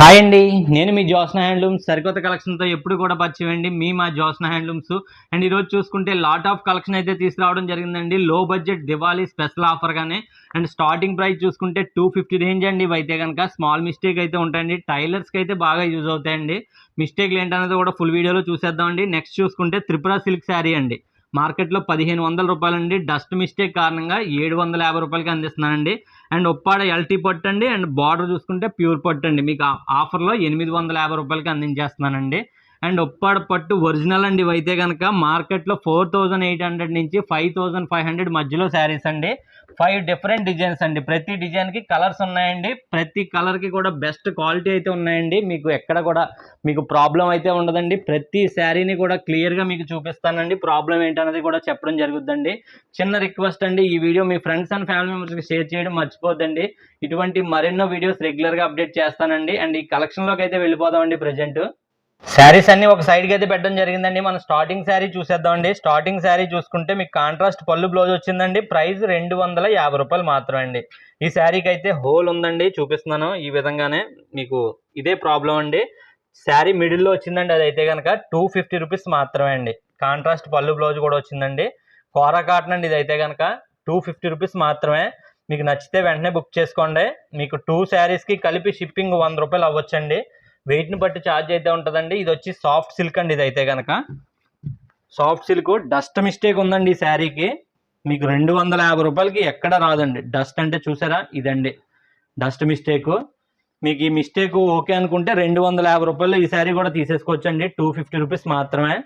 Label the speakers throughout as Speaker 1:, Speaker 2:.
Speaker 1: Hi అండి. నేను మీ Josna handlooms. సరికొత్త కలెక్షన్తో ఎప్పుడు కూడా పరిచయండి మీ మా జోస్న హ్యాండ్లూమ్స్. అండ్ ఈరోజు చూసుకుంటే లాట్ ఆఫ్ కలెక్షన్ అయితే తీసుకురావడం జరిగిందండి. లో బడ్జెట్ దివాళీ స్పెషల్ ఆఫర్గానే అండ్ స్టార్టింగ్ ప్రైస్ చూసుకుంటే టూ ఫిఫ్టీ రేంజ్ అండి. ఇవి అయితే కనుక స్మాల్ మిస్టేక్ అయితే ఉంటాయండి. టైలర్స్కి అయితే బాగా యూజ్ అవుతాయండి. మిస్టేక్లు ఏంటనేది కూడా ఫుల్ వీడియోలో చూసేద్దామండి. నెక్స్ట్ చూసుకుంటే త్రిపుర సిల్క్ శారీ అండి. మార్కెట్లో పదిహేను వందల రూపాయలండి. డస్ట్ మిస్టేక్ కారణంగా ఏడు వందల యాభై రూపాయలకి అందిస్తున్నానండి. అండ్ ఒప్పాడ ఎల్టీ పట్టు అండి. అండ్ బార్డర్ చూసుకుంటే ప్యూర్ పట్టు అండి. మీకు ఆఫర్లో ఎనిమిది వందల యాభై రూపాయలకి అందించేస్తున్నానండి. అండ్ ఒప్పాడ పట్టు ఒరిజినల్ అండి ఇవైతే కనుక మార్కెట్లో ఫోర్ థౌజండ్ ఎయిట్ హండ్రెడ్ నుంచి ఫైవ్ థౌజండ్ ఫైవ్ హండ్రెడ్ మధ్యలో శారీస్ అండి. ఫైవ్ డిఫరెంట్ డిజైన్స్ అండి. ప్రతి డిజైన్కి కలర్స్ ఉన్నాయండి. ప్రతి కలర్కి కూడా బెస్ట్ క్వాలిటీ అయితే ఉన్నాయండి. మీకు ఎక్కడ కూడా మీకు ప్రాబ్లం అయితే ఉండదండి. ప్రతి శారీని కూడా క్లియర్గా మీకు చూపిస్తానండి. ప్రాబ్లం ఏంటనేది కూడా చెప్పడం జరుగుద్దండి. చిన్న రిక్వెస్ట్ అండి. ఈ వీడియో మీ ఫ్రెండ్స్ అండ్ ఫ్యామిలీ మెంబర్స్కి షేర్ చేయడం మర్చిపోద్దండి. ఇటువంటి మరెన్నో వీడియోస్ రెగ్యులర్గా అప్డేట్ చేస్తానండి. అండ్ ఈ కలెక్షన్లోకి అయితే వెళ్ళిపోదామండి ప్రజెంట్ శారీస్ అన్ని ఒక సైడ్కి అయితే పెట్టడం జరిగిందండి. మనం స్టార్టింగ్ శారీ చూసేద్దామండి. స్టార్టింగ్ శారీ చూసుకుంటే మీకు కాంట్రాస్ట్ పళ్ళు బ్లౌజ్ వచ్చిందండి. ప్రైస్ రెండు వందల యాభై రూపాయలు మాత్రమే అండి. ఈ శారీకి అయితే హోల్ ఉందండి. చూపిస్తున్నాను. ఈ విధంగానే మీకు ఇదే ప్రాబ్లం అండి. శారీ మిడిల్లో వచ్చిందండి. అది అయితే కనుక టూ ఫిఫ్టీ రూపీస్ మాత్రమే అండి. కాంట్రాస్ట్ పళ్ళు బ్లౌజ్ కూడా వచ్చిందండి. కోరా కాటన్ అండి. ఇది అయితే కనుక టూ ఫిఫ్టీ రూపీస్ మాత్రమే. మీకు నచ్చితే వెంటనే బుక్ చేసుకోండి. మీకు టూ శారీస్కి కలిపి షిప్పింగ్ వంద రూపాయలు అవ్వచ్చండి. వెయిట్ని బట్టి ఛార్జ్ అయితే ఉంటుందండి. ఇది వచ్చి సాఫ్ట్ సిల్క్ అండి ఇది అయితే కనుక సాఫ్ట్ సిల్క్ డస్ట్ మిస్టేక్ ఉందండి ఈ శారీకి. మీకు రెండు వందల యాభై రూపాయలకి ఎక్కడ రాదండి. డస్ట్ అంటే చూసారా? ఇదండి. Dust mistake. మీకు ఈ మిస్టేక్ ఓకే అనుకుంటే రెండు వందల యాభై రూపాయలు ఈ శారీ కూడా తీసేసుకోవచ్చండి. టూ ఫిఫ్టీ రూపీస్ మాత్రమే.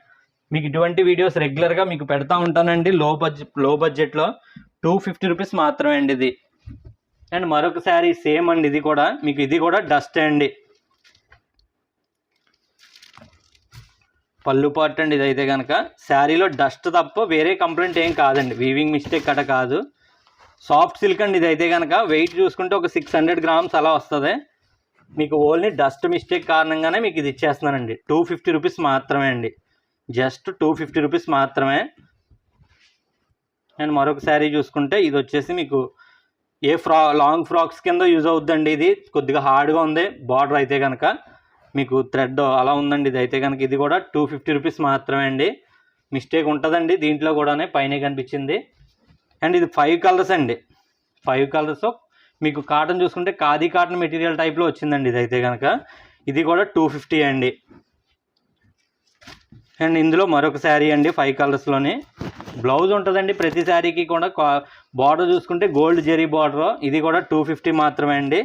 Speaker 1: మీకు ఇటువంటి వీడియోస్ రెగ్యులర్గా మీకు పెడతా ఉంటానండి లో బడ్జెట్లో బడ్జెట్లో. టూ ఫిఫ్టీ రూపీస్ మాత్రమే అండి ఇది. అండ్ మరొక శారీ సేమ్ అండి ఇది కూడా. మీకు ఇది కూడా డస్ట్ అండి. పళ్ళు పార్ట్ అండి ఇదైతే కనుక శారీలో డస్ట్ తప్ప వేరే కంప్లైంట్ ఏం కాదండి. వీవింగ్ మిస్టేక్ అట కాదు. సాఫ్ట్ సిల్క్ అండి ఇదైతే కనుక వెయిట్ చూసుకుంటే ఒక సిక్స్ హండ్రెడ్ గ్రామ్స్ అలా వస్తుంది. మీకు ఓన్లీ డస్ట్ మిస్టేక్ కారణంగానే మీకు ఇది ఇచ్చేస్తున్నానండి. టూ ఫిఫ్టీ రూపీస్ మాత్రమే అండి. జస్ట్ టూ ఫిఫ్టీ రూపీస్ మాత్రమే. అండ్ మరొక శారీ చూసుకుంటే ఇది వచ్చేసి మీకు ఏ ఫ్రా లాంగ్ ఫ్రాక్స్ కింద యూజ్ అవుద్దండి ఇది. కొద్దిగా హార్డ్గా ఉంది. బార్డర్ అయితే కనుక మీకు థ్రెడ్ అలా ఉందండి. ఇది అయితే కనుక ఇది కూడా టూ ఫిఫ్టీ రూపీస్ మాత్రమే అండి. మిస్టేక్ ఉంటుందండి. దీంట్లో కూడానే పైన కనిపించింది. అండ్ ఇది ఫైవ్ కలర్స్ అండి. ఫైవ్ కలర్స్ మీకు కాటన్ చూసుకుంటే ఖాదీ కాటన్ మెటీరియల్ టైప్లో వచ్చిందండి ఇది అయితే కనుక ఇది కూడా టూ ఫిఫ్టీ అండి. అండ్ ఇందులో మరొక శారీ అండి ఫైవ్ కలర్స్లోని బ్లౌజ్ ఉంటుందండి. ప్రతి శారీకి కూడా బార్డర్ చూసుకుంటే గోల్డ్ జెరీ బార్డర్ ఇది కూడా టూ ఫిఫ్టీ మాత్రమే అండి.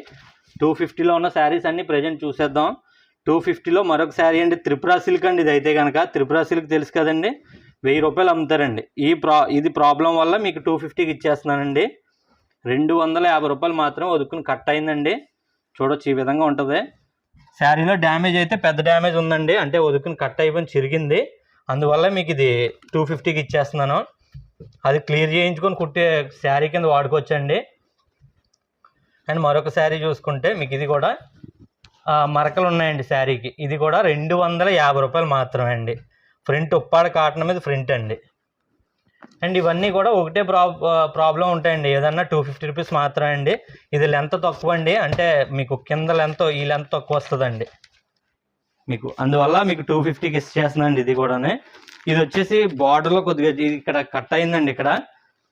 Speaker 1: టూ ఫిఫ్టీలో ఉన్న శారీస్ అన్నీ ప్రజెంట్ చూసేద్దాం. టూ ఫిఫ్టీలో మరొక శారీ అండి. త్రిపుర సిల్క్ అండి. ఇది అయితే కనుక త్రిపుర సిల్క్ తెలుసు కదండి. వెయ్యి రూపాయలు అమ్ముతారండి. ఈ ప్రా ఇది ప్రాబ్లం వల్ల మీకు టూ ఫిఫ్టీకి ఇచ్చేస్తున్నానండి. రెండు వందల యాభై రూపాయలు మాత్రం వదుకుని కట్ అయిందండి. చూడొచ్చు ఈ విధంగా ఉంటుంది. శారీలో డ్యామేజ్ అయితే పెద్ద డ్యామేజ్ ఉందండి. అంటే వదుకుని కట్ అయిపోయి చిరిగింది. అందువల్ల మీకు ఇది టూ ఫిఫ్టీకి ఇచ్చేస్తున్నాను. అది క్లియర్ చేయించుకొని కుట్టే శారీ కింద వాడుకోవచ్చండి. అండ్ మరొక శారీ చూసుకుంటే మీకు ఇది కూడా మరకలు ఉన్నాయండి శారీకి. ఇది కూడా రెండు వందల యాభై రూపాయలు మాత్రమే అండి. ఫ్రంట్ ఉప్పాడ కాటన్ మీద ఫ్రంట్ అండి. అండ్ ఇవన్నీ కూడా ఒకటే ప్రా ప్రాబ్లం ఉంటాయండి. ఏదన్నా టూ ఫిఫ్టీ రూపీస్ మాత్రమే అండి. ఇది లెంత్ తక్కువ అండి. అంటే మీకు కింద లెంత్ ఈ లెంత్ తక్కువ వస్తుందండి. మీకు అందువల్ల మీకు టూ ఫిఫ్టీకి ఇచ్చేస్తుందండి ఇది కూడానే. ఇది వచ్చేసి బార్డర్లో కొద్దిగా ఇది ఇక్కడ కట్ అయిందండి ఇక్కడ.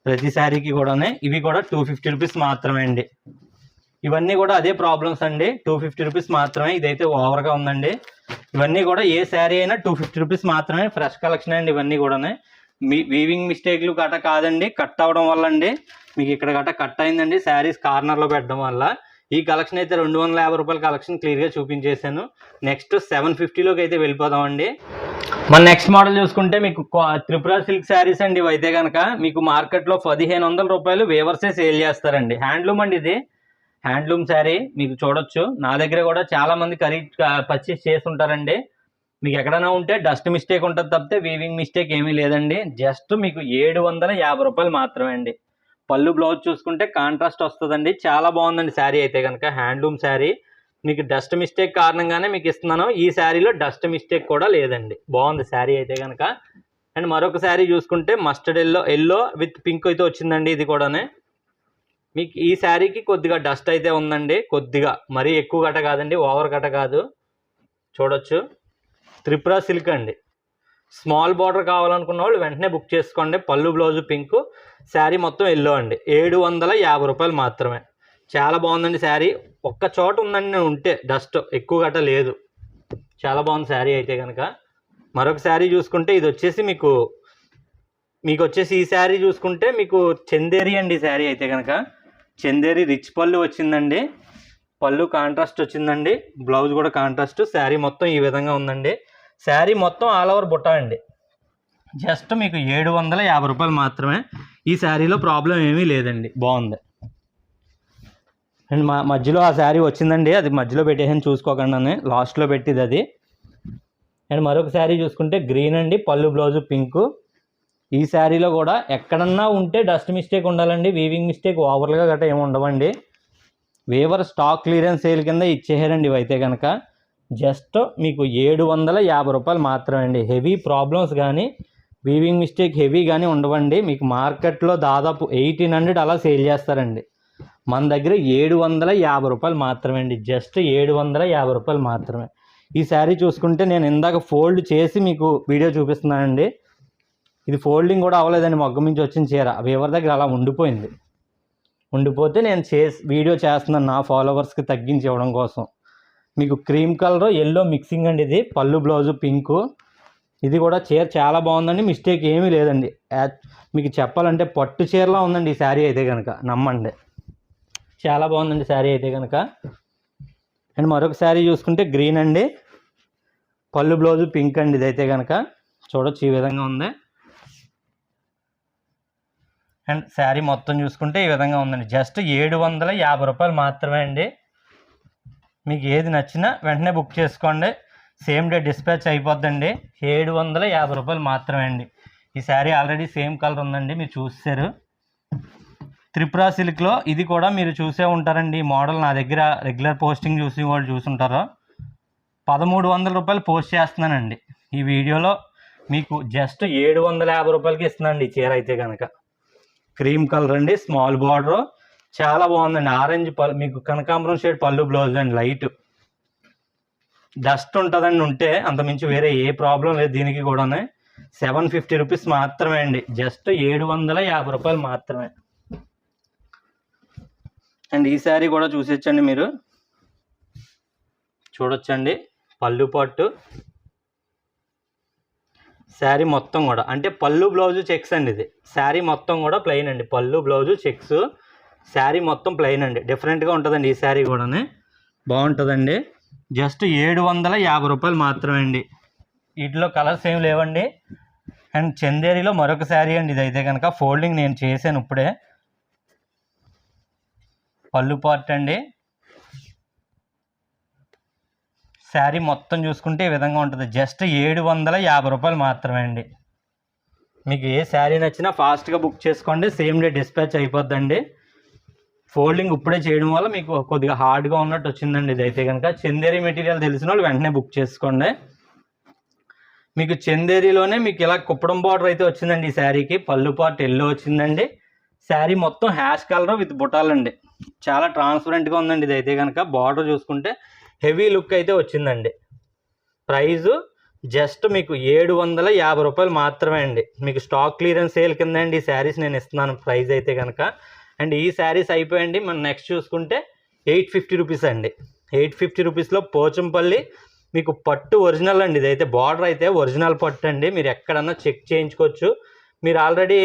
Speaker 1: ప్రతి శారీకి కూడానే. ఇవి కూడా టూ ఫిఫ్టీ రూపీస్ మాత్రమే అండి. ఇవన్నీ కూడా అదే ప్రాబ్లమ్స్ అండి. టూ ఫిఫ్టీ రూపీస్ మాత్రమే ఇదైతే ఓవర్గా ఉందండి. ఇవన్నీ కూడా ఏ శారీ అయినా టూ ఫిఫ్టీ రూపీస్ మాత్రమే ఫ్రెష్ కలెక్షన్ అండి ఇవన్నీ కూడా మీ వీవింగ్ మిస్టేక్లు గట కాదండి. కట్ అవ్వడం వల్ల అండి. మీకు ఇక్కడ గట కట్ అయిందండి. శారీస్ కార్నర్లో పెట్టడం వల్ల. ఈ కలెక్షన్ అయితే రెండు వందల యాభై రూపాయల కలెక్షన్ క్లియర్గా చూపించేశాను. నెక్స్ట్ సెవెన్ ఫిఫ్టీలోకి అయితే వెళ్ళిపోదామండి మన నెక్స్ట్ మోడల్ చూసుకుంటే మీకు త్రిపుర సిల్క్ శారీస్ అండి. ఇవి అయితే కనుక మీకు మార్కెట్లో పదిహేను వందల రూపాయలు వేవర్సే సేల్ చేస్తారండి. హ్యాండ్లూమ్ అండి ఇది. హ్యాండ్లూమ్ శారీ మీకు చూడొచ్చు. నా దగ్గర కూడా చాలా మంది ఖరీదు పర్చేస్ చేస్తుంటారండి. మీకు ఎక్కడైనా ఉంటే డస్ట్ మిస్టేక్ ఉంటుంది తప్పితే వీవింగ్ మిస్టేక్ ఏమీ లేదండి. జస్ట్ మీకు ఏడు వందల యాభై రూపాయలు మాత్రమే అండి. పళ్ళు బ్లౌజ్ చూసుకుంటే కాంట్రాస్ట్ వస్తుందండి. చాలా బాగుందండి శారీ అయితే కనుక హ్యాండ్లూమ్ శారీ. మీకు డస్ట్ మిస్టేక్ కారణంగానే మీకు ఇస్తున్నాను. ఈ శారీలో డస్ట్ మిస్టేక్ కూడా లేదండి. బాగుంది శారీ అయితే కనుక. అండ్ మరొక శారీ చూసుకుంటే mustard yellow yellow with pink అయితే వచ్చిందండి ఇది కూడానే. మీకు ఈ శారీకి కొద్దిగా డస్ట్ అయితే ఉందండి. కొద్దిగా. మరీ ఎక్కువ గట కాదండి. ఓవర్ గట కాదు. చూడొచ్చు. త్రిపుర సిల్క్ అండి. స్మాల్ బార్డర్ కావాలనుకున్న వాళ్ళు వెంటనే బుక్ చేసుకోండి. పళ్ళు బ్లౌజు పింక్. శారీ మొత్తం ఎల్లో అండి. ఏడు వందల యాభై రూపాయలు మాత్రమే. చాలా బాగుందండి శారీ. ఒక్క చోట ఉందండి ఉంటే డస్ట్. ఎక్కువ గట లేదు. చాలా బాగుంది శారీ అయితే కనుక మరొక శారీ చూసుకుంటే ఇది వచ్చేసి మీకు మీకు వచ్చేసి ఈ శారీ చూసుకుంటే మీకు చందేరి అండి ఈ శారీ అయితే కనుక చందేరి రిచ్ పళ్ళు వచ్చిందండి. పళ్ళు కాంట్రాస్ట్ వచ్చిందండి. బ్లౌజ్ కూడా కాంట్రాస్ట్. శారీ మొత్తం ఈ విధంగా ఉందండి. శారీ మొత్తం ఆల్ ఓవర్ బుట్ట అండి. జస్ట్ మీకు ఏడు వందల యాభై రూపాయలు మాత్రమే. ఈ శారీలో ప్రాబ్లం ఏమీ లేదండి. బాగుంది. అండ్ మా మధ్యలో ఆ శారీ వచ్చిందండి. అది మధ్యలో పెట్టేసాను చూసుకోకుండా లాస్ట్లో పెట్టింది అది. అండ్ మరొక శారీ చూసుకుంటే గ్రీన్ అండి. పళ్ళు బ్లౌజు పింక్. ఈ శారీలో కూడా ఎక్కడన్నా ఉంటే డస్ట్ మిస్టేక్ ఉండాలండి వీవింగ్ మిస్టేక్ ఓవర్గా గట్రా ఏమి ఉండవండి. వేవర్ స్టాక్ క్లియరెన్స్ సేల్ కింద ఇచ్చేసారండి ఇవైతే కనుక జస్ట్ మీకు ఏడు వందల యాభై రూపాయలు మాత్రమే అండి. హెవీ ప్రాబ్లమ్స్ కానీ వీవింగ్ మిస్టేక్ హెవీ కానీ ఉండవండి. మీకు మార్కెట్లో దాదాపు ఎయిటీన్ హండ్రెడ్ అలా సేల్ చేస్తారండి. మన దగ్గర ఏడు వందల యాభై రూపాయలు మాత్రమే అండి. జస్ట్ ఏడు వందల యాభై రూపాయలు మాత్రమే. ఈ శారీ చూసుకుంటే నేను ఇందాక ఫోల్డ్ చేసి మీకు వీడియో చూపిస్తున్నానండి. ఇది ఫోల్డింగ్ కూడా అవ్వలేదండి మొగ్గ నుంచి వచ్చిన చీర. అవి ఎవరి దగ్గర అలా ఉండిపోయింది. ఉండిపోతే నేను చేసి వీడియో చేస్తున్నాను నా ఫాలోవర్స్కి తగ్గించి ఇవ్వడం కోసం. మీకు క్రీమ్ కలర్ ఎల్లో మిక్సింగ్ అండి ఇది. పళ్ళు బ్లౌజు పింకు. ఇది కూడా చీర చాలా బాగుందండి. మిస్టేక్ ఏమీ లేదండి. మీకు చెప్పాలంటే పట్టు చీరలా ఉందండి ఈ శారీ అయితే కనుక నమ్మండి. చాలా బాగుందండి శారీ అయితే కనుక అండ్ మరొక శారీ చూసుకుంటే గ్రీన్ అండి. పళ్ళు బ్లౌజు పింక్ అండి ఇదైతే కనుక చూడొచ్చు ఈ విధంగా ఉంది. అండ్ శారీ మొత్తం చూసుకుంటే ఈ విధంగా ఉందండి. జస్ట్ ఏడు వందల యాభై రూపాయలు మాత్రమే అండి. మీకు ఏది నచ్చినా వెంటనే బుక్ చేసుకోండి. సేమ్ డే డిస్పాచ్ అయిపోద్దండి. ఏడు వందల యాభై రూపాయలు మాత్రమే అండి. ఈ శారీ ఆల్రెడీ సేమ్ కలర్ ఉందండి. మీరు చూసారు. త్రిపుర సిల్క్లో ఇది కూడా మీరు చూసే ఉంటారండి. ఈ మోడల్ నా దగ్గర రెగ్యులర్ పోస్టింగ్ చూసి వాళ్ళు చూసుంటారు. పదమూడు వందల రూపాయలు పోస్ట్ చేస్తున్నానండి. ఈ వీడియోలో మీకు జస్ట్ ఏడు వందల యాభై రూపాయలకి ఇస్తున్నానండి ఈ చీర అయితే కనుక క్రీమ్ కలర్ అండి స్మాల్ బార్డర్. చాలా బాగుందండి. ఆరెంజ్ పళ్ళు మీకు కనకాంబరం షేడ్ పళ్ళు బ్లౌజ్ అండి లైట్. డస్ట్ ఉంటుందండి ఉంటే అంతమించి వేరే ఏ ప్రాబ్లం లేదు దీనికి కూడా సెవెన్ ఫిఫ్టీ రూపీస్ మాత్రమే అండి. జస్ట్ ఏడు వందల యాభై రూపాయలు మాత్రమే. అండ్ ఈ శారీ కూడా చూసేచ్చండి మీరు. చూడొచ్చండి. పళ్ళు పట్టు. శారీ మొత్తం కూడా. అంటే పళ్ళు బ్లౌజు చెక్స్ అండి ఇది. శారీ మొత్తం కూడా ప్లెయిన్ అండి. పళ్ళు బ్లౌజు చెక్స్ శారీ మొత్తం ప్లెయిన్ అండి. డిఫరెంట్గా ఉంటుందండి ఈ శారీ కూడా బాగుంటుందండి. జస్ట్ ఏడు వందల యాభై రూపాయలు మాత్రమే అండి. వీటిలో కలర్స్ ఏమి లేవండి. అండ్ చందేరిలో మరొక శారీ అండి ఇది. అయితే కనుక ఫోల్డింగ్ నేను చేశాను ఇప్పుడే. పళ్ళు పార్ట్ అండి. శారీ మొత్తం చూసుకుంటే ఈ విధంగా ఉంటుంది. జస్ట్ ఏడు వందల యాభై రూపాయలు మాత్రమే అండి. మీకు ఏ శారీ నచ్చినా ఫాస్ట్గా బుక్ చేసుకోండి. సేమ్ డే డిస్పాచ్ అయిపోద్దండి. ఫోల్డింగ్ ఇప్పుడే చేయడం వల్ల మీకు కొద్దిగా హార్డ్గా ఉన్నట్టు వచ్చిందండి ఇదైతే కనుక. చందేరి మెటీరియల్ తెలిసిన వాళ్ళు వెంటనే బుక్ చేసుకోండి. మీకు చందేరిలోనే మీకు ఇలా కుప్పడం బార్డర్ అయితే వచ్చిందండి ఈ శారీకి. పళ్ళు పార్ట్ ఎల్లో వచ్చిందండి. శారీ మొత్తం హ్యాష్ కలర్ విత్ బుటాలండి. చాలా ట్రాన్స్పరెంట్గా ఉందండి ఇదైతే కనుక. బార్డర్ చూసుకుంటే హెవీ లుక్ అయితే వచ్చిందండి. ప్రైజు జస్ట్ మీకు ఏడు వందల యాభై రూపాయలు మాత్రమే అండి. మీకు స్టాక్ క్లియరెన్స్ సేల్ కింద అండి ఈ శారీస్ నేను ఇస్తున్నాను ప్రైస్ అయితే కనుక అండ్ ఈ శారీస్ అయిపోయండి మనం నెక్స్ట్ చూసుకుంటే ఎయిట్ ఫిఫ్టీ రూపీస్ అండి. ఎయిట్ ఫిఫ్టీ రూపీస్లో పోచంపల్లి మీకు పట్టు ఒరిజినల్ అండి. ఇదైతే బార్డర్ అయితే ఒరిజినల్ పట్టు అండి. మీరు ఎక్కడన్నా చెక్ చేయించుకోవచ్చు. మీరు ఆల్రెడీ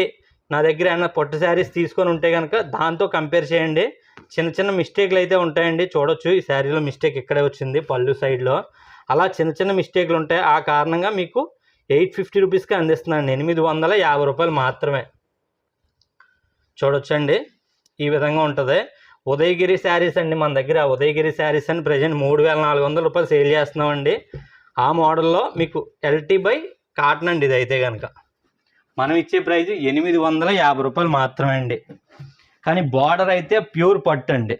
Speaker 1: నా దగ్గర ఏమైనా పట్టు శారీస్ తీసుకొని ఉంటే కనుక దాంతో కంపేర్ చేయండి. చిన్న చిన్న మిస్టేక్లు అయితే ఉంటాయండి. చూడొచ్చు ఈ శారీలో మిస్టేక్ ఇక్కడే వచ్చింది పళ్ళు సైడ్లో. అలా చిన్న చిన్న మిస్టేక్లు ఉంటాయి ఆ కారణంగా మీకు ఎయిట్ ఫిఫ్టీ రూపీస్కి అందిస్తున్నాను. ఎనిమిది వందల యాభై రూపాయలు మాత్రమే. చూడొచ్చండి. ఈ విధంగా ఉంటుంది. ఉదయగిరి శారీస్ అండి మన దగ్గర. ఉదయగిరి శారీస్ అని ప్రజెంట్ మూడు వేల నాలుగు వందల రూపాయలు సేల్ చేస్తున్నామండి. ఆ మోడల్లో మీకు ఎల్టీ బై కాటన్ అండి ఇది అయితే కనుక మనం ఇచ్చే ప్రైస్ ఎనిమిది వందల యాభై రూపాయలు మాత్రమే అండి. కానీ బార్డర్ అయితే ప్యూర్ పట్టు అండి.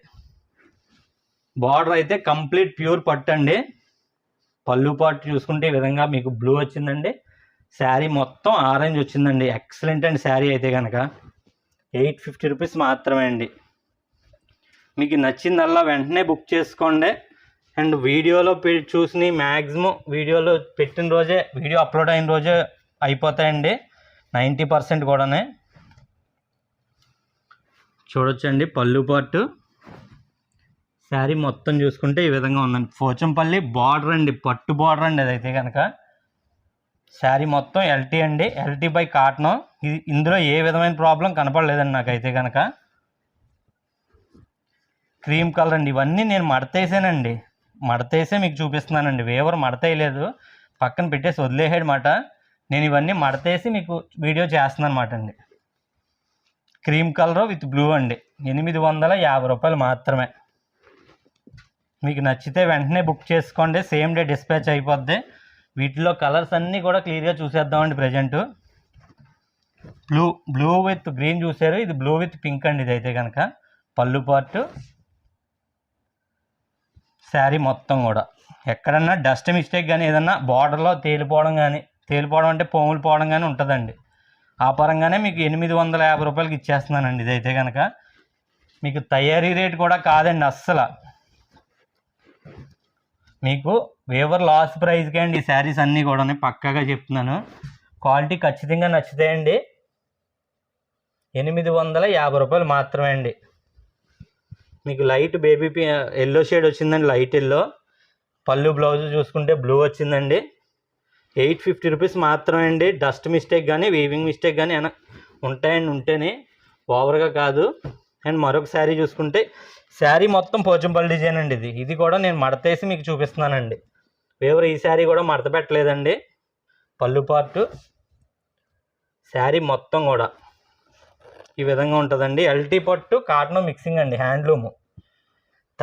Speaker 1: బార్డర్ అయితే కంప్లీట్ ప్యూర్ పట్టు అండి. పళ్ళు పాటు చూసుకుంటే ఈ విధంగా మీకు బ్లూ వచ్చిందండి. శారీ మొత్తం ఆరెంజ్ వచ్చిందండి. ఎక్సలెంట్ అండి శారీ అయితే కనుక ఎయిట్ ఫిఫ్టీ రూపీస్ మాత్రమే అండి. మీకు నచ్చిందల్లా వెంటనే బుక్ చేసుకోండి. అండ్ వీడియోలో చూసి మ్యాక్సిమం వీడియోలో పెట్టిన రోజే వీడియో అప్లోడ్ అయిన రోజే అయిపోతాయండి. నైంటీ పర్సెంట్ కూడానే. చూడొచ్చండి పళ్ళు పాటు. శారీ మొత్తం చూసుకుంటే ఈ విధంగా ఉందండి. పోచంపల్లి బార్డర్ అండి పట్టు బార్డర్ అండి అదైతే కనుక శారీ మొత్తం ఎల్టీ అండి ఎల్టీ బై కాటన్. ఇది ఇందులో ఏ విధమైన ప్రాబ్లం కనపడలేదండి నాకైతే కనుక క్రీమ్ కలర్ అండి ఇవన్నీ నేను మడతేసానండి. మడతేసే మీకు చూపిస్తున్నానండి. వేవర్ మడతేయలేదు. పక్కన పెట్టేసి వదిలేసాడు మాట నేను ఇవన్నీ మడతేసి మీకు వీడియో చేస్తున్నాను అనమాట అండి. క్రీమ్ కలర్ విత్ బ్లూ అండి. ఎనిమిది వందల యాభై రూపాయలు మాత్రమే. మీకు నచ్చితే వెంటనే బుక్ చేసుకోండి. సేమ్ డే డిస్పాచ్ అయిపోద్ది. వీటిలో కలర్స్ అన్నీ కూడా క్లియర్గా చూసేద్దామండి present. Blue blue with green చూసారు. ఇది బ్లూ విత్ పింక్ అండి ఇదైతే కనుక పళ్ళు పార్ట్ శారీ మొత్తం కూడా. ఎక్కడన్నా డస్ట్ మిస్టేక్ కానీ ఏదన్నా బార్డర్లో తేలిపోవడం కానీ తేలిపోవడం అంటే పోములు పోవడం కానీ ఉంటుందండి. ఆ పరంగానే మీకు ఎనిమిది వందల యాభై రూపాయలకి ఇచ్చేస్తున్నానండి. ఇదైతే కనుక మీకు తయారీ రేట్ కూడా కాదండి అస్సలు. మీకు వేవర్ లాస్ ప్రైస్కే అండి ఈ శారీస్ అన్నీ కూడా పక్కాగా చెప్తున్నాను. క్వాలిటీ ఖచ్చితంగా నచ్చుతాయండి. ఎనిమిది వందల యాభై రూపాయలు మాత్రమే అండి. మీకు లైట్ బేబీ ఎల్లో షేడ్ వచ్చిందండి లైట్ ఎల్లో పళ్ళు బ్లౌజ్ చూసుకుంటే బ్లూ వచ్చిందండి. ఎయిట్ ఫిఫ్టీ రూపీస్ మాత్రమే అండి. డస్ట్ మిస్టేక్ కానీ వీవింగ్ మిస్టేక్ కానీ ఏమైనా ఉంటాయండి ఉంటేనే ఓవర్గా కాదు. అండ్ మరొక శారీ చూసుకుంటే శారీ మొత్తం పోచంపల్లి డిజైన్ అండి ఇది. ఇది కూడా నేను మడతేసి మీకు చూపిస్తున్నానండి. వేవర్ ఈ శారీ కూడా మడత పెట్టలేదండి. పళ్ళు పార్టు శారీ మొత్తం కూడా. ఈ విధంగా ఉంటుందండి. ఎల్టీ పట్టు కాటన్ మిక్సింగ్ అండి. హ్యాండ్లూము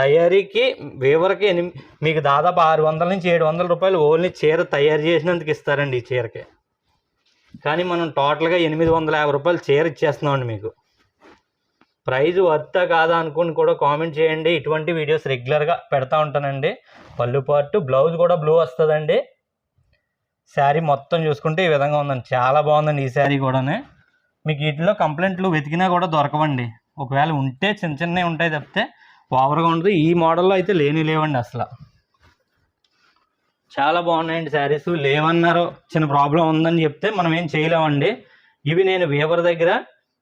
Speaker 1: తయారీకి వేవర్కి ఎనిమి మీకు దాదాపు ఆరు వందల నుంచి ఏడు వందల రూపాయలు ఓన్లీ చీర తయారు చేసినందుకు ఇస్తారండి ఈ చీరకి. కానీ మనం టోటల్గా ఎనిమిది వందల యాభై రూపాయలు చీర ఇచ్చేస్తున్నామండి మీకు. ప్రైజ్ వర్తా కాదా అనుకుని కూడా కామెంట్ చేయండి. ఇటువంటి వీడియోస్ రెగ్యులర్గా పెడతా ఉంటానండి. పళ్ళు పార్ట్ బ్లౌజ్ కూడా బ్లూ వస్తుందండి. శారీ మొత్తం చూసుకుంటే ఈ విధంగా ఉందండి. చాలా బాగుందండి ఈ శారీ కూడానే. మీకు వీటిలో కంప్లైంట్లు వెతికినా కూడా దొరకవండి. ఒకవేళ ఉంటే చిన్న చిన్నవి ఉంటాయి తప్పితే ఓవర్గా ఉంటుంది ఈ మోడల్లో అయితే లేని లేవండి అసలు. చాలా బాగున్నాయండి శారీస్. లేవన్నారు చిన్న ప్రాబ్లం ఉందని చెప్తే మనం ఏం చేయలేమండి. ఇవి నేను వీవర్ దగ్గర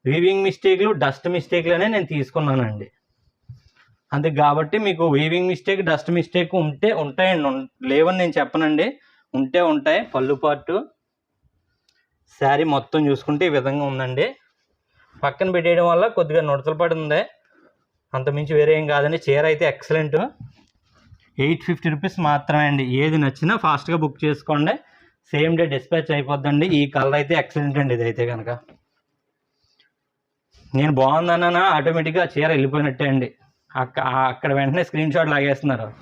Speaker 1: వీవింగ్ మిస్టేక్లు డస్ట్ మిస్టేక్లనే నేను తీసుకున్నానండి. అంతే కాబట్టి మీకు వీవింగ్ మిస్టేక్ డస్ట్ మిస్టేక్ ఉంటే ఉంటాయండి. లేవని నేను చెప్పనండి. ఉంటే ఉంటాయి. పళ్ళు పార్టు శారీ మొత్తం చూసుకుంటే ఈ విధంగా ఉందండి. పక్కన పెట్టేయడం వల్ల కొద్దిగా నుడతలు పడి ఉంది అంతమించి వేరే ఏం కాదండి. చీర అయితే ఎక్సలెంట్ ఎయిట్ ఫిఫ్టీ రూపీస్ మాత్రమే అండి. ఏది నచ్చినా ఫాస్ట్గా బుక్ చేసుకోండి. సేమ్ డే డిస్పాచ్ అయిపోద్దండి. ఈ కలర్ అయితే ఎక్సలెంట్ అండి ఇదైతే కనుక నేను బాగుందన్నా ఆటోమేటిక్గా చీర వెళ్ళిపోయినట్టే అండి. అక్క అక్కడ వెంటనే స్క్రీన్ షాట్ లాగేస్తున్నారు.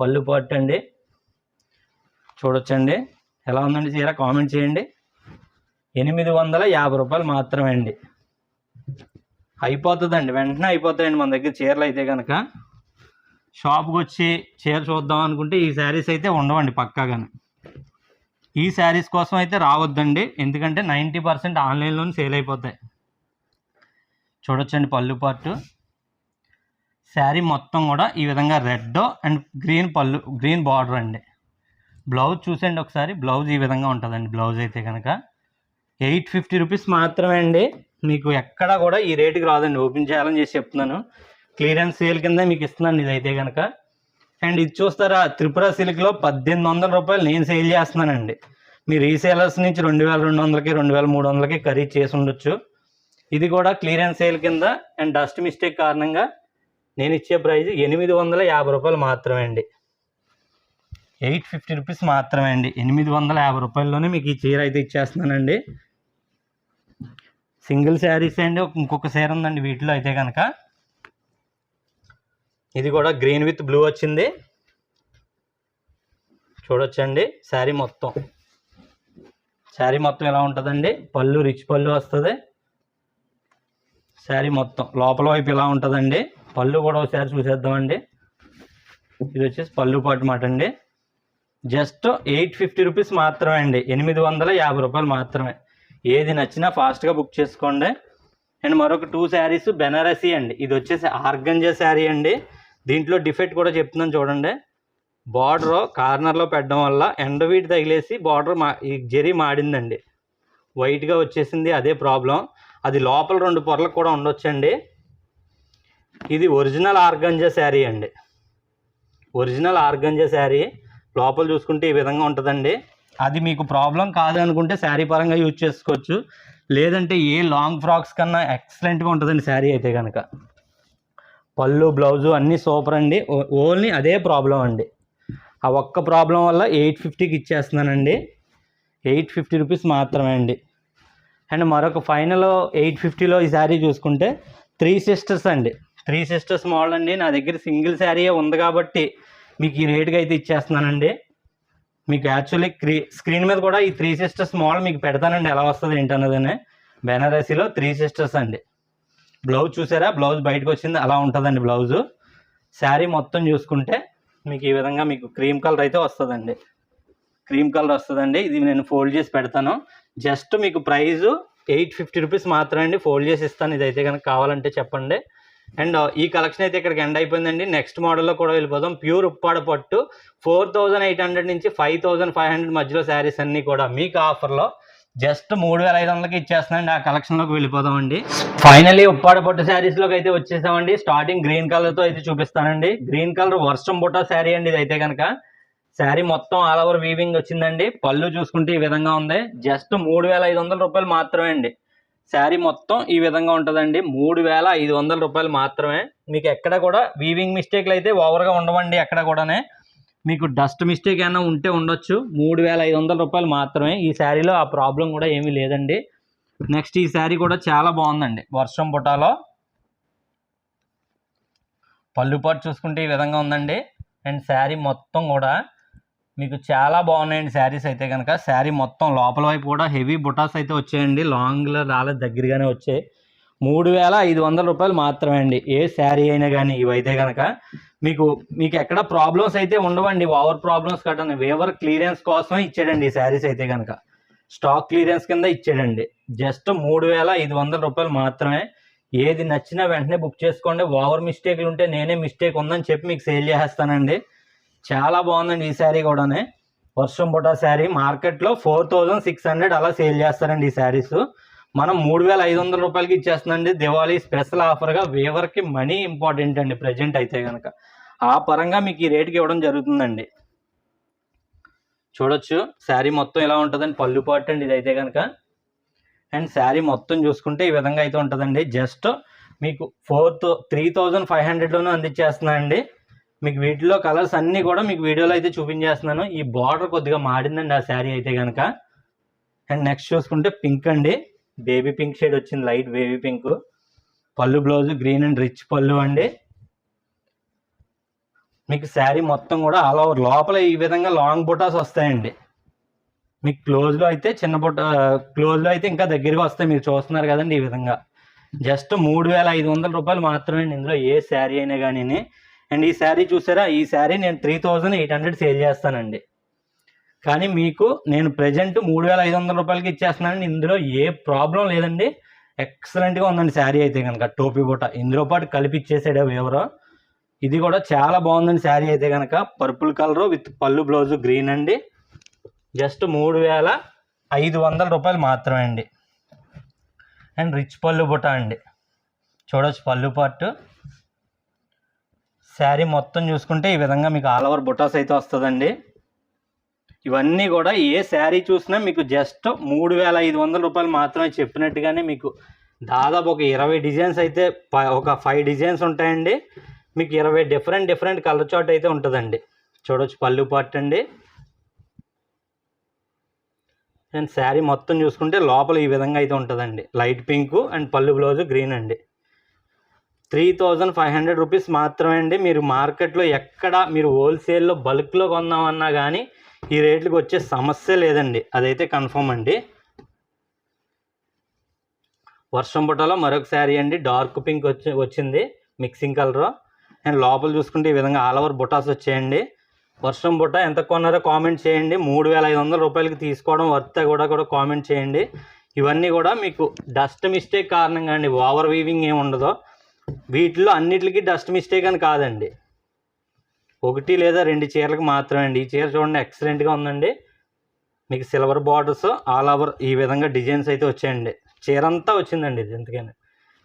Speaker 1: పళ్ళు పట్టు అండి. చూడొచ్చండి. ఎలా ఉందండి చీర? కామెంట్ చేయండి. ఎనిమిది వందల యాభై రూపాయలు మాత్రమే అండి. అయిపోతుందండి. వెంటనే అయిపోతాయండి మన దగ్గర చీరలు అయితే కనుక షాప్కి వచ్చి చీర చూద్దాం అనుకుంటే ఈ శారీస్ అయితే ఉండవండి పక్కాగానే. ఈ శారీస్ కోసం అయితే రావద్దండి. ఎందుకంటే నైంటీ పర్సెంట్ ఆన్లైన్లోనే సేల్ అయిపోతాయి. చూడొచ్చండి పళ్ళు పాటు శారీ మొత్తం కూడా ఈ విధంగా red and green pallu green border అండి. బ్లౌజ్ చూసండి ఒకసారి. బ్లౌజ్ ఈ విధంగా ఉంటుందండి. బ్లౌజ్ అయితే కనుక ఎయిట్ ఫిఫ్టీ రూపీస్ మాత్రమే అండి. మీకు ఎక్కడా కూడా ఈ రేటుకి రాదండి. ఓపెన్ చేయాలని చేసి చెప్తున్నాను. క్లియరెన్స్ సేల్ కింద మీకు ఇస్తున్నాను ఇదైతే కనుక అండ్ ఇది చూస్తారా త్రిపుర సిల్క్లో పద్దెనిమిది వందల రూపాయలు నేను సేల్ చేస్తున్నానండి. మీ రీసేలర్స్ నుంచి రెండు వేల రెండు వందలకి రెండు వేల మూడు వందలకి ఖరీదు చేసి ఉండొచ్చు. ఇది కూడా క్లియరెన్స్ సేల్ కింద అండ్ డస్ట్ మిస్టేక్ కారణంగా నేను ఇచ్చే ప్రైస్ ఎనిమిది వందల యాభై రూపాయలు మాత్రమే అండి. ఎయిట్ ఫిఫ్టీ రూపీస్ మాత్రమే అండి. ఎనిమిది వందల యాభై రూపాయల్లోనే మీకు ఈ చీర అయితే ఇచ్చేస్తున్నానండి. సింగిల్ శారీస్ అండి. ఇంకొక చీర ఉందండి వీటిలో అయితే కనుక ఇది కూడా గ్రీన్ విత్ బ్లూ వచ్చింది. చూడొచ్చండి. శారీ మొత్తం. శారీ మొత్తం ఎలా ఉంటుందండి? పళ్ళు రిచ్ పళ్ళు వస్తుంది. శారీ మొత్తం. లోపల వైపు ఇలా ఉంటుందండి. పళ్ళు కూడా ఒకసారి చూసేద్దామండి. ఇది వచ్చేసి పళ్ళు పాటు మాట అండి. జస్ట్ ఎయిట్ ఫిఫ్టీ రూపీస్ మాత్రమే అండి. ఎనిమిది వందల యాభై రూపాయలు మాత్రమే. ఏది నచ్చినా ఫాస్ట్గా బుక్ చేసుకోండి. అండ్ మరొక టూ శారీస్ బెనారసీ అండి. ఇది వచ్చేసి ఆర్గంజా శారీ అండి. దీంట్లో డిఫెక్ట్ కూడా చెప్తున్నాను చూడండి. బార్డర్ కార్నర్లో పెట్టడం వల్ల ఎండవీటి తగిలేసి బార్డర్ మా ఈ జెరీ మాడిందండి. వైట్గా వచ్చేసింది అదే ప్రాబ్లం అది లోపల రెండు పొరలకు కూడా ఉండొచ్చండి. ఇది ఒరిజినల్ ఆర్గంజా శారీ అండి. ఒరిజినల్ ఆర్గంజా శారీ లోపల చూసుకుంటే ఈ విధంగా ఉంటుందండి. అది మీకు ప్రాబ్లం కాదు అనుకుంటే శారీ పరంగా యూజ్ చేసుకోవచ్చు. లేదంటే ఏ లాంగ్ ఫ్రాక్స్ కన్నా ఎక్సలెంట్గా ఉంటుందండి శారీ అయితే కనుక పళ్ళు బ్లౌజు అన్నీ సూపర్ అండి. ఓ- ఓన్లీ అదే ప్రాబ్లం అండి. ఆ ఒక్క ప్రాబ్లం వల్ల ఎయిట్ ఫిఫ్టీకి ఇచ్చేస్తున్నానండి. ఎయిట్ ఫిఫ్టీ రూపీస్ మాత్రమే అండి. అండ్ మరొక ఫైనల్ ఎయిట్ ఫిఫ్టీలో ఈ శారీ చూసుకుంటే త్రీ సిస్టర్స్ అండి. త్రీ సిస్టర్స్ మోడల్ అండి. నా దగ్గర సింగిల్ శారీయే ఉంది కాబట్టి మీకు ఈ రేటుకి అయితే ఇచ్చేస్తున్నానండి. మీకు యాక్చువల్లీ క్రీ స్క్రీన్ మీద కూడా ఈ త్రీ సిస్టర్స్ మోడల్ మీకు పెడతానండి. ఎలా వస్తుంది ఏంటన్నదని. బెనారసీలో త్రీ సిస్టర్స్ అండి. బ్లౌజ్ చూసారా? బ్లౌజ్ బయటకు వచ్చింది. అలా ఉంటుందండి బ్లౌజు శారీ మొత్తం చూసుకుంటే మీకు ఈ విధంగా మీకు క్రీమ్ కలర్ అయితే వస్తుందండి. క్రీమ్ కలర్ వస్తుందండి. ఇది నేను ఫోల్డ్ చేసి పెడతాను. జస్ట్ మీకు ప్రైస్ ఎయిట్ ఫిఫ్టీ రూపీస్ మాత్రమే అండి. ఫోల్డ్ చేసి ఇస్తాను. ఇదైతే కనుక కావాలంటే చెప్పండి. అండ్ ఈ కలెక్షన్ అయితే ఇక్కడికి ఎండ్ అయిపోయిందండి. నెక్స్ట్ మోడల్లో కూడా వెళ్ళిపోదాం. ప్యూర్ ఉప్పాడ పట్టు ఫోర్ థౌజండ్ ఎయిట్ హండ్రెడ్ నుంచి ఫైవ్ థౌజండ్ ఫైవ్ హండ్రెడ్ మధ్యలో శారీస్ అన్నీ కూడా మీకు ఆఫర్లో. జస్ట్ మూడు వేల ఐదు వందలకి ఇచ్చేస్తున్నాండి ఆ కలెక్షన్లోకి వెళ్ళిపోదామండి. ఫైనలీ ఉప్పాడ పట్టు శారీస్లోకి అయితే వచ్చేసామండి. స్టార్టింగ్ గ్రీన్ కలర్తో అయితే చూపిస్తానండి. గ్రీన్ కలర్ వర్షం బుట్ట శారీ అండి ఇదైతే కనుక శారీ మొత్తం ఆల్ ఓవర్ వీవింగ్ వచ్చిందండి. పళ్ళు చూసుకుంటే ఈ విధంగా ఉంది. జస్ట్ మూడు వేల ఐదు వందల రూపాయలు మాత్రమే అండి. శారీ మొత్తం ఈ విధంగా ఉంటుందండి. మూడు వేల ఐదు వందల రూపాయలు మాత్రమే. మీకు ఎక్కడ కూడా వీవింగ్ మిస్టేక్లు అయితే ఓవర్గా ఉండవండి ఎక్కడ కూడానే. మీకు డస్ట్ మిస్టేక్ ఏమైనా ఉంటే ఉండొచ్చు. మూడు వేల ఐదు వందల రూపాయలు మాత్రమే. ఈ శారీలో ఆ ప్రాబ్లం కూడా ఏమీ లేదండి. నెక్స్ట్ ఈ శారీ కూడా చాలా బాగుందండి. వర్షం పుటాలో పళ్ళుపాటు చూసుకుంటే ఈ విధంగా ఉందండి. అండ్ శారీ మొత్తం కూడా మీకు చాలా బాగున్నాయండి శారీస్ అయితే కనుక శారీ మొత్తం లోపల వైపు కూడా హెవీ బుటాస్ అయితే వచ్చాయండి. లాంగ్లో రాలే దగ్గరగానే వచ్చాయి. మూడు వేల ఐదు వందల రూపాయలు మాత్రమే అండి. ఏ శారీ అయినా కానీ ఇవైతే కనుక మీకు మీకు ఎక్కడ ప్రాబ్లమ్స్ అయితే ఉండవండి. ఓవర్ ప్రాబ్లమ్స్ కట్టండి. వేవర్ క్లియరెన్స్ కోసమే ఇచ్చాడండి ఈ శారీస్ అయితే కనుక స్టాక్ క్లియరెన్స్ కింద ఇచ్చాడండి. జస్ట్ మూడు వేల ఐదు వందల రూపాయలు మాత్రమే. ఏది నచ్చినా వెంటనే బుక్ చేసుకోండి. ఓవర్ మిస్టేక్లు ఉంటే నేనే మిస్టేక్ ఉందని చెప్పి మీకు సేల్ చేసేస్తానండి చాలా బాగుందండి ఈ శారీ కూడానే. వర్షం బుటా శారీ. మార్కెట్లో ఫోర్ థౌజండ్ సిక్స్ హండ్రెడ్ అలా సేల్ చేస్తారండి ఈ శారీస్. మనం మూడు వేల ఐదు వందల రూపాయలకి ఇచ్చేస్తుందండి దివాళీ స్పెషల్ ఆఫర్గా వేవర్కి మనీ ఇంపార్టెంట్ అండి ప్రజెంట్ అయితే కనుక ఆ పరంగా మీకు ఈ రేట్కి ఇవ్వడం జరుగుతుందండి. చూడొచ్చు. శారీ మొత్తం ఎలా ఉంటుందండి? పళ్ళు పాటు అండి ఇదైతే కనుక అండ్ శారీ మొత్తం చూసుకుంటే ఈ విధంగా అయితే ఉంటుందండి. జస్ట్ మీకు ఫోర్ త్రీ థౌజండ్ ఫైవ్ హండ్రెడ్లోనూ అందించేస్తున్నాయండి మీకు వీటిలో కలర్స్ అన్నీ కూడా మీకు వీడియోలో అయితే చూపించేస్తున్నాను. ఈ బార్డర్ కొద్దిగా మాడిందండి ఆ శారీ అయితే కనుక అండ్ నెక్స్ట్ చూసుకుంటే పింక్ అండి. బేబీ పింక్ షేడ్ వచ్చింది light baby pink pallu blouse green and rich pallu అండి. మీకు శారీ మొత్తం కూడా ఆల్ ఓవర్ లోపల ఈ విధంగా లాంగ్ బుటాస్ వస్తాయండి. మీకు క్లోజ్లో అయితే చిన్న బుట్ట క్లోజ్లో అయితే ఇంకా దగ్గరగా వస్తాయి. మీరు చూస్తున్నారు కదండి ఈ విధంగా. జస్ట్ మూడు వేల ఐదు వందల రూపాయలు మాత్రమే అండి ఇందులో ఏ శారీ అయినా కానీ అండ్ ఈ శారీ చూసారా? ఈ శారీ నేను three thousand eight hundred sale చేస్తానండి. కానీ మీకు నేను ప్రజెంట్ మూడు వేల ఐదు వందల రూపాయలకి ఇచ్చేస్తున్నానండి. ఇందులో ఏ ప్రాబ్లం లేదండి. ఎక్సలెంట్గా ఉందండి శారీ అయితే కనుక టోపీ బుట్ట. ఇందులో పాటు కలిపి ఇచ్చేసాడు ఎవరో ఇది కూడా చాలా బాగుందండి శారీ అయితే కనుక. Purple colour with pallu blouse green అండి. జస్ట్ మూడు వేల ఐదు వందల రూపాయలు మాత్రమే అండి. అండ్ రిచ్ పళ్ళు బుట్ట అండి. చూడొచ్చు పళ్ళు పాటు. శారీ మొత్తం చూసుకుంటే ఈ విధంగా మీకు ఆల్ ఓవర్ బుటాస్ అయితే వస్తుందండి. ఇవన్నీ కూడా ఏ శారీ చూసినా మీకు జస్ట్ మూడు వేల ఐదు వందల రూపాయలు మాత్రమే చెప్పినట్టుగానే మీకు దాదాపు ఒక ఇరవై డిజైన్స్ అయితే ప- ఒక ఫైవ్ డిజైన్స్ ఉంటాయండి. మీకు ఇరవై డిఫరెంట్ డిఫరెంట్ కలర్ చాట్ అయితే ఉంటుందండి. చూడొచ్చు పళ్ళు పార్ట్ అండి. అండ్ శారీ మొత్తం చూసుకుంటే లోపల ఈ విధంగా అయితే ఉంటుందండి. Light pink and pallu blouse green అండి. Three thousand five hundred rupees మాత్రమే అండి. మీరు మార్కెట్లో ఎక్కడ మీరు హోల్సేల్లో బల్క్లో కొందామన్నా కానీ ఈ రేట్లకు వచ్చే సమస్య లేదండి. అదైతే కన్ఫర్మ్ అండి. వర్షం బుట్టలో మరొక శారీ అండి. డార్క్ పింక్ వచ్చి వచ్చింది మిక్సింగ్ కలర్. అండ్ లోపల చూసుకుంటే ఈ విధంగా ఆల్ ఓవర్ బుటాస్ వచ్చేయండి. వర్షం బుట్ట ఎంత కొన్నారో కామెంట్ చేయండి. మూడు వేల ఐదు వందల రూపాయలకి తీసుకోవడం వర్త్ కూడా కూడా కామెంట్ చేయండి. ఇవన్నీ కూడా మీకు డస్ట్ మిస్టేక్ కారణంగా అండి. ఓవర్ వీవింగ్ ఏమి ఉండదో వీటిలో అన్నిటికీ డస్ట్ మిస్టేక్ అని కాదండి. ఒకటి లేదా రెండు చీరలకు మాత్రమే అండి ఈ చీర చూడండి ఎక్సలెంట్గా ఉందండి. మీకు సిల్వర్ బార్డర్స్ ఆల్ ఓవర్ ఈ విధంగా డిజైన్స్ అయితే వచ్చాయండి. చీర అంతా వచ్చిందండి ఇది ఎందుకని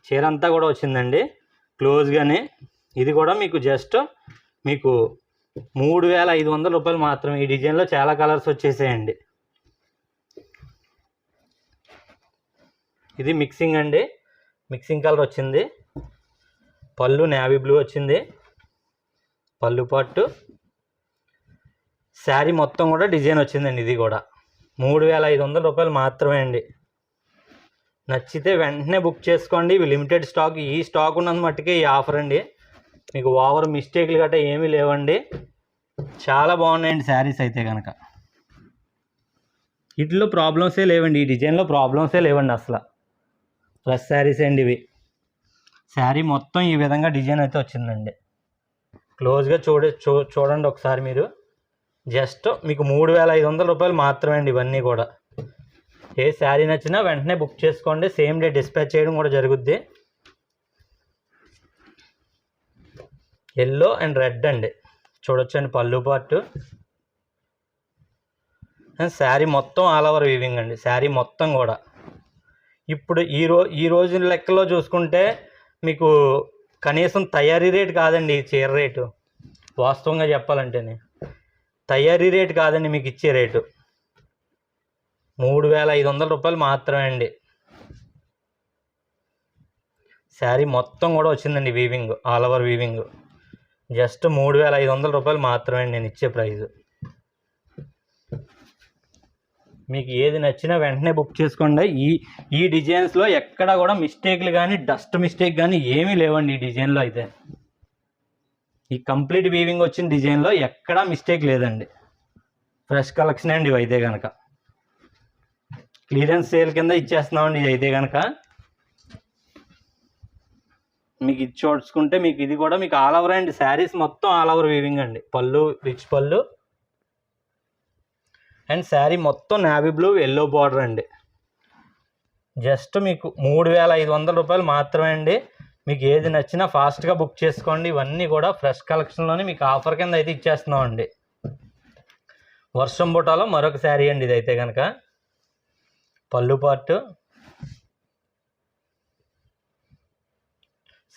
Speaker 1: చీర అంతా కూడా వచ్చిందండి. క్లోజ్గానే ఇది కూడా మీకు జస్ట్ మీకు మూడు వేల ఐదు వందల రూపాయలు మాత్రమే. ఈ డిజైన్లో చాలా కలర్స్ వచ్చేసాయండి. ఇది మిక్సింగ్ అండి. మిక్సింగ్ కలర్ వచ్చింది. పళ్ళు నేవీ బ్లూ వచ్చింది. పళ్ళు పట్టు. శారీ మొత్తం కూడా డిజైన్ వచ్చిందండి ఇది కూడా. మూడు వేల ఐదు వందల రూపాయలు మాత్రమే అండి. నచ్చితే వెంటనే బుక్ చేసుకోండి. ఇవి లిమిటెడ్ స్టాక్. ఈ స్టాక్ ఉన్నంత మట్టుకే ఈ ఆఫర్ అండి. మీకు ఓవర్ మిస్టేక్లు గట్రా ఏమీ లేవండి. చాలా బాగున్నాయండి శారీస్ అయితే కనుక వీటిలో ప్రాబ్లమ్సే లేవండి. ఈ డిజైన్లో ప్రాబ్లమ్సే లేవండి అసలు. ఫ్రెష్ శారీస్ అండి ఇవి. శారీ మొత్తం ఈ విధంగా డిజైన్ అయితే వచ్చిందండి. క్లోజ్గా చూడ చూ చూడండి ఒకసారి మీరు. జస్ట్ మీకు మూడు వేల ఐదు వందల రూపాయలు మాత్రమే అండి ఇవన్నీ కూడా. ఏ శారీ నచ్చినా వెంటనే బుక్ చేసుకోండి. సేమ్ డే డిస్పాచ్ చేయడం కూడా జరుగుద్ది. ఎల్లో అండ్ రెడ్ అండి. చూడొచ్చండి పళ్ళు పార్ట్ శారీ మొత్తం ఆల్ ఓవర్ వీవింగ్ అండి. శారీ మొత్తం కూడా. ఇప్పుడు ఈ రో ఈ రోజు లెక్కలో చూసుకుంటే మీకు కనీసం తయారీ రేట్ కాదండి చీర రేటు. వాస్తవంగా చెప్పాలంటేనే. తయారీ రేట్ కాదండి మీకు ఇచ్చే రేటు. మూడు వేల ఐదు వందల రూపాయలు మాత్రమే అండి. శారీ మొత్తం కూడా వచ్చిందండి weaving all over weaving. Just మూడు వేల ఐదు వందల రూపాయలు మాత్రమే అండి నేను ఇచ్చే ప్రైస్ మీకు ఏది నచ్చినా వెంటనే బుక్ చేసుకోండి. ఈ ఈ డిజైన్స్లో ఎక్కడ కూడా మిస్టేక్లు కానీ డస్ట్ మిస్టేక్ కానీ ఏమీ లేవండి ఈ డిజైన్లో అయితే. ఈ కంప్లీట్ వీవింగ్ వచ్చిన డిజైన్లో ఎక్కడా మిస్టేక్ లేదండి. ఫ్రెష్ కలెక్షన్ అండి ఇవి అయితే కనుక క్లియరెన్స్ సేల్ కింద ఇచ్చేస్తున్నామండి ఇది అయితే కనుక మీకు ఇది చూసుకుంటే మీకు ఇది కూడా మీకు ఆల్ ఓవర్ అండి. శారీస్ మొత్తం ఆల్ ఓవర్ వీవింగ్ అండి. పళ్ళు రిచ్ పళ్ళు. అండ్ శారీ మొత్తం నావీ బ్లూ ఎల్లో బార్డర్ అండి. జస్ట్ మీకు మూడు వేల ఐదు వందల రూపాయలు మాత్రమే అండి. మీకు ఏది నచ్చినా ఫాస్ట్గా బుక్ చేసుకోండి. ఇవన్నీ కూడా ఫ్రెష్ కలెక్షన్లోనే మీకు ఆఫర్ కింద అయితే ఇచ్చేస్తున్నామండి వర్షం బుటాలో మరొక శారీ అండి ఇదైతే కనుక పళ్ళు పార్ట్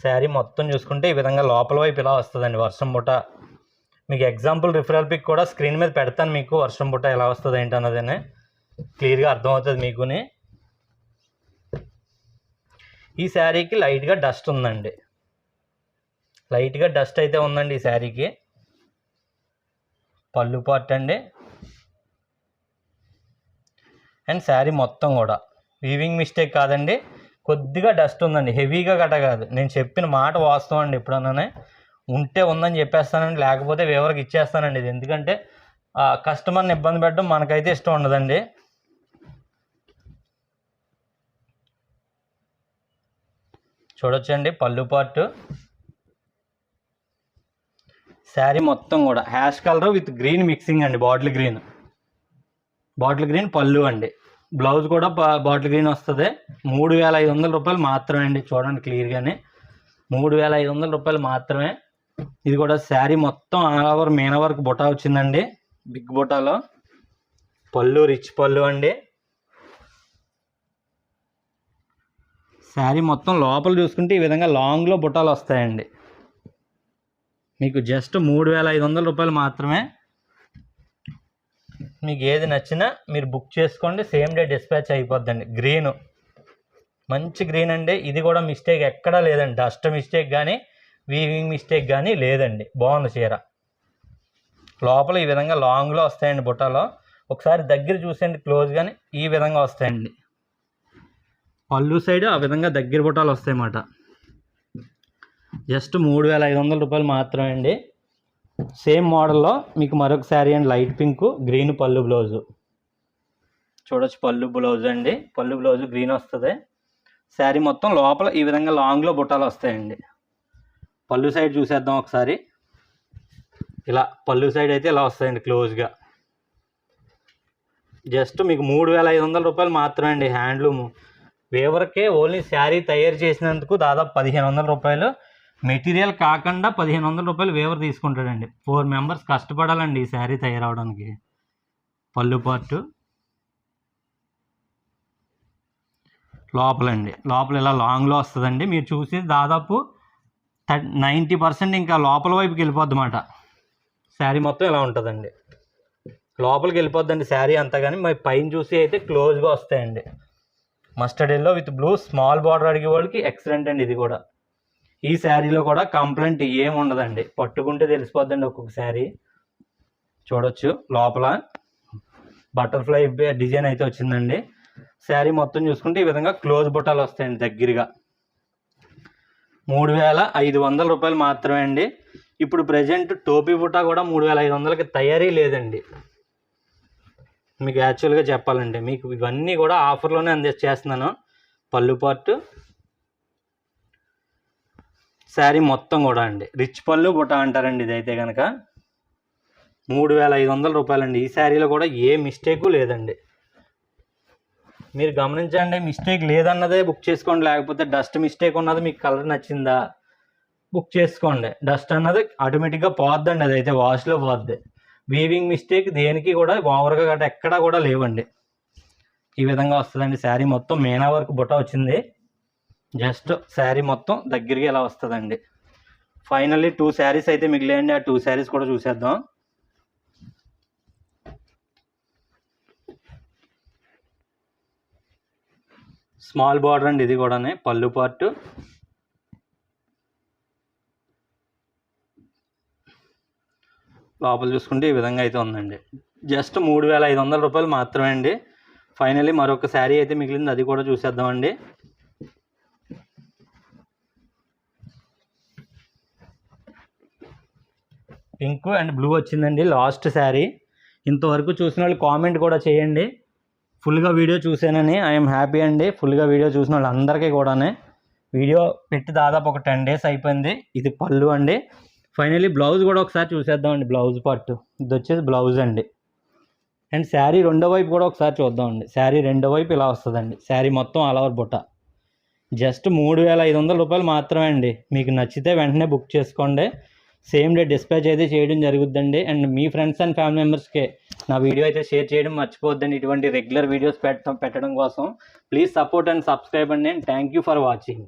Speaker 1: శారీ మొత్తం చూసుకుంటే ఈ విధంగా లోపల వైపు ఇలా వస్తుందండి వర్షం బుట. మీకు ఎగ్జాంపుల్ రిఫరల్ పిక్ కూడా స్క్రీన్ మీద పెడతాను మీకు. వర్షం పుట్ట ఎలా వస్తుంది ఏంటన్నదని క్లియర్గా అర్థమవుతుంది మీకుని. ఈ శారీకి లైట్గా డస్ట్ ఉందండి. లైట్గా డస్ట్ అయితే ఉందండి ఈ శారీకి. పళ్ళు పార్ట్ అండి. అండ్ శారీ మొత్తం కూడా. వీవింగ్ మిస్టేక్ కాదండి. కొద్దిగా డస్ట్ ఉందండి. హెవీగా గట కాదు. నేను చెప్పిన మాట వాస్తవం అండి ఎప్పుడన్నా ఉంటే ఉందని చెప్పేస్తానండి లేకపోతే వివరికి ఇచ్చేస్తానండి ఇది. ఎందుకంటే కస్టమర్ని ఇబ్బంది పెట్టడం మనకైతే ఇష్టం ఉండదండి. చూడొచ్చండి పళ్ళు పార్ట్ శారీ మొత్తం కూడా ash colour with green mixing అండి bottle green. Bottle green pallu అండి. బ్లౌజ్ కూడా బాటిల్ గ్రీన్ వస్తుంది. మూడు వేల ఐదు వందల రూపాయలు మాత్రమే అండి చూడండి క్లియర్గానే. మూడు వేల ఐదు వందల రూపాయలు మాత్రమే. ఇది కూడా శారీ మొత్తం ఆల్ ఓవర్ మీన వర్క్ బుటా వచ్చిందండి. బిగ్ బుటాలో. పళ్ళు రిచ్ పళ్ళు అండి. శారీ మొత్తం లోపల చూసుకుంటే ఈ విధంగా లాంగ్లో బుటాలు వస్తాయండి. మీకు జస్ట్ మూడు వేల ఐదు వందల రూపాయలు మాత్రమే. మీకు ఏది నచ్చినా మీరు బుక్ చేసుకోండి. సేమ్ డే డిస్పాచ్ అయిపోద్దండి. గ్రీన్ మంచి గ్రీన్ అండి. ఇది కూడా మిస్టేక్ ఎక్కడా లేదండి. డస్ట్ మిస్టేక్ కానీ వీవింగ్ మిస్టేక్ కానీ లేదండి. బాగుంది చీర. లోపల ఈ విధంగా లాంగ్లో వస్తాయండి బుట్టలో. ఒకసారి దగ్గర చూసేయండి క్లోజ్ కానీ ఈ విధంగా వస్తాయండి. పళ్ళు సైడ్ ఆ విధంగా దగ్గర బుట్టాలు వస్తాయన్నమాట. జస్ట్ మూడు వేల ఐదు వందల రూపాయలు మాత్రమే అండి. సేమ్ మోడల్లో మీకు మరొక శారీ అండి light pink green pallu blouse. చూడొచ్చు పళ్ళు బ్లౌజ్ అండి. పళ్ళు బ్లౌజ్ గ్రీన్ వస్తుంది. శారీ మొత్తం లోపల ఈ విధంగా లాంగ్లో బుట్టాలు వస్తాయండి. పళ్ళు సైడ్ చూసేద్దాం ఒకసారి. ఇలా పళ్ళు సైడ్ అయితే ఇలా వస్తాయండి క్లోజ్గా జస్ట్ మీకు మూడు వేల ఐదు వందల రూపాయలు మాత్రమే అండి హ్యాండ్లూమ్ వేవర్కే ఓన్లీ శారీ తయారు చేసినందుకు దాదాపు పదిహేను వందల రూపాయలు. మెటీరియల్ కాకుండా పదిహేను వందల రూపాయలు వేవర్ తీసుకుంటాడండి. ఫోర్ మెంబర్స్ కష్టపడాలండి ఈ శారీ తయారవడానికి. పళ్ళు పార్టు లోపలండి. లోపల ఇలా లాంగ్లో వస్తుందండి. మీరు చూసి దాదాపు నైంటీ పర్సెంట్ ఇంకా లోపల వైపుకి వెళ్ళిపోద్ది అన్నమాట శారీ మొత్తం ఇలా ఉంటుందండి. లోపలికి వెళ్ళిపోద్దండి శారీ అంతా కానీ మరి పైన చూసి అయితే క్లోజ్గా వస్తాయండి. Mustard yellow with blue small border అడిగే వాళ్ళకి ఎక్సలెంట్ అండి ఇది కూడా. ఈ శారీలో కూడా కంప్లైంట్ ఏం ఉండదండి. పట్టుకుంటే తెలిసిపోద్దండి ఒక్కొక్క శారీ. చూడొచ్చు లోపల. బటర్ఫ్లై డిజైన్ అయితే వచ్చిందండి. శారీ మొత్తం చూసుకుంటే ఈ విధంగా క్లోజ్ బుట్టాలు వస్తాయండి దగ్గరగా. మూడు వేల ఐదు వందల రూపాయలు మాత్రమే అండి. ఇప్పుడు ప్రజెంట్ టోపీ బుట్ట కూడా మూడు వేల ఐదు వందలకి తయారీ లేదండి. మీకు యాక్చువల్గా చెప్పాలంటే మీకు ఇవన్నీ కూడా ఆఫర్లోనే అందించేస్తున్నాను. పళ్ళు పార్ట్ శారీ మొత్తం కూడా అండి. రిచ్ పళ్ళు బుట్ట అంటారండి ఇదైతే కనుక మూడు వేల ఐదు వందల రూపాయలండి. ఈ శారీలో కూడా ఏ మిస్టేకు లేదండి. మీరు గమనించండి మిస్టేక్ లేదన్నదే బుక్ చేసుకోండి లేకపోతే డస్ట్ మిస్టేక్ ఉన్నది మీకు కలర్ నచ్చిందా? బుక్ చేసుకోండి. డస్ట్ అన్నది ఆటోమేటిక్గా పోద్దండి అయితే వాష్లో పోద్ది. వీవింగ్ మిస్టేక్ దేనికి కూడా ఓవర్గా గట్ట ఎక్కడా కూడా లేవండి. ఈ విధంగా వస్తుందండి శారీ మొత్తం. మేనా వరకు బుట్ట వచ్చింది. జస్ట్ శారీ మొత్తం దగ్గరికి ఇలా వస్తుందండి. ఫైనల్లీ టూ శారీస్ అయితే మిగిలేయండి. ఆ టూ శారీస్ కూడా చూసేద్దాం. స్మాల్ బార్డర్ అండి ఇది కూడానే పళ్ళు పార్ట్. లోపల చూసుకుంటే ఈ విధంగా అయితే ఉందండి. జస్ట్ మూడు వేల ఐదు వందల రూపాయలు మాత్రమే అండి. ఫైనలీ మరొక శారీ అయితే మిగిలింది అది కూడా చూసేద్దామండి. పింక్ అండ్ బ్లూ వచ్చిందండి లాస్ట్ శారీ. ఇంతవరకు చూసిన వాళ్ళు కామెంట్ కూడా చేయండి. ఫుల్గా వీడియో చూసానని ఐఎమ్ హ్యాపీ అండి. ఫుల్గా వీడియో చూసిన వాళ్ళందరికీ కూడానే. వీడియో పెట్టి దాదాపు ఒక టెన్ డేస్ అయిపోయింది. ఇది పళ్ళు అండి. ఫైనలీ బ్లౌజ్ కూడా ఒకసారి చూసేద్దామండి. బ్లౌజ్ పట్టు ఇది వచ్చేసి బ్లౌజ్ అండి. అండ్ శారీ రెండో వైపు కూడా ఒకసారి చూద్దామండి. శారీ రెండో వైపు ఇలా వస్తుందండి. శారీ మొత్తం ఆల్ ఓవర్ బుట్ట. జస్ట్ మూడు వేల ఐదు వందల రూపాయలు మాత్రమే అండి. మీకు నచ్చితే వెంటనే బుక్ చేసుకోండి. సేమ్ డే డిస్పాచ్ అయితే చేయడం జరుగుద్దండి. అండ్ మీ ఫ్రెండ్స్ అండ్ ఫ్యామిలీ మెంబర్స్కే నా వీడియో అయితే షేర్ చేయడం మర్చిపోద్దండి ఇటువంటి రెగ్యులర్ వీడియోస్ పెట్టడం పెట్టడం కోసం ప్లీజ్ సపోర్ట్ అండ్ సబ్స్క్రైబ్ అండి. And thank you for watching.